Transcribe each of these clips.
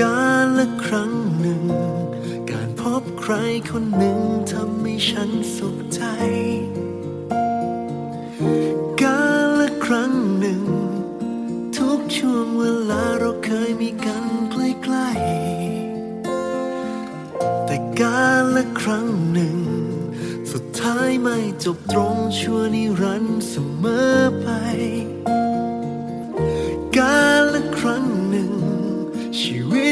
การั้งหนึ่ง การพบใครคนหนึ่งทำให้ฉันสุขใจ กาละครั้งหนึ่ง ทุกช่วงเวลาเราเคยมีกันใกล้ๆแต่กาละครั้งหนึ่ง สุดท้ายไม่จบตรงชั่วนิรันดร์เสมอไป กาละครั้งหนึ่งชีวิต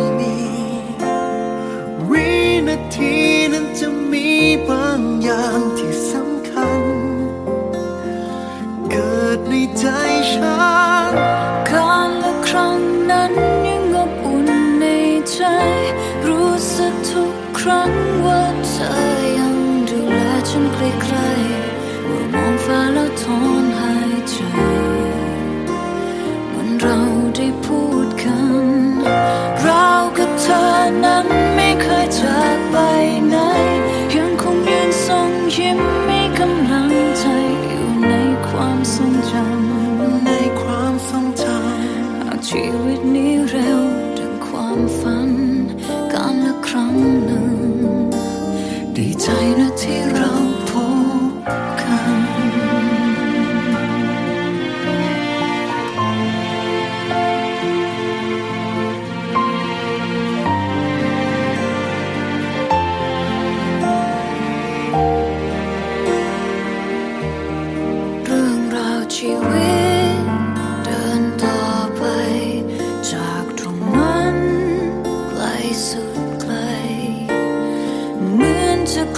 ใจฉันการละครั้งนั้นยังอบอุ่นในใจ รู้สึกทุกครั้งว่าเธอยังดูแลฉันใกล้ๆเมื่อมองฟ้าแล้วถอนหายใจเหมือนเราได้พูดกันเรากับเธอนั้นไม่เคยจากไปไหนยังคงยืนทรงยิ้ม จำในความทรงจหากชีวิตนี้เร็วดังความฝันการละครั้งหนึ่ง ดีใจนะที่เรา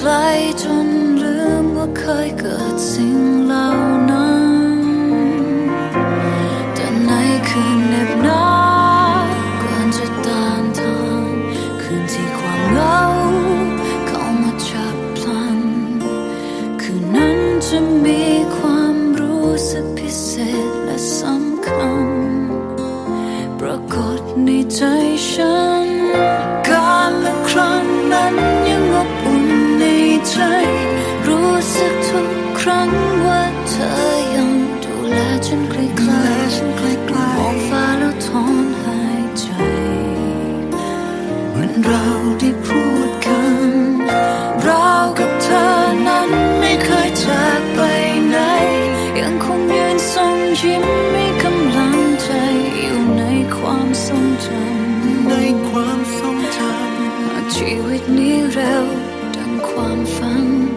ลจนลืมว่าเคยเกิดสิ่งเหล่านั้นแต่ในคืนเหน็บหนาวก่อนจะตานทานคืนที่ความเหงาเข้ามาจับพลัน คืนนั้นจะมีความรู้สึกพิเศษและสำคัญ ปรากฏในใจฉันการละครั้ง ครั้งว่าเธอยังดูแลฉันใกำดูล้แลๆฉันใกล้มองฟ้าแล้วถอนหายใจๆเหมือนเราได้พูดกันเรากับเธอนั้นไม่เคยจากไปไหน ยังคงยืนทรงยิ้มมีกำลังใจอยู่ในความทรงจในความทรงจำหากชีวิตนี้เร็วดังความฝัน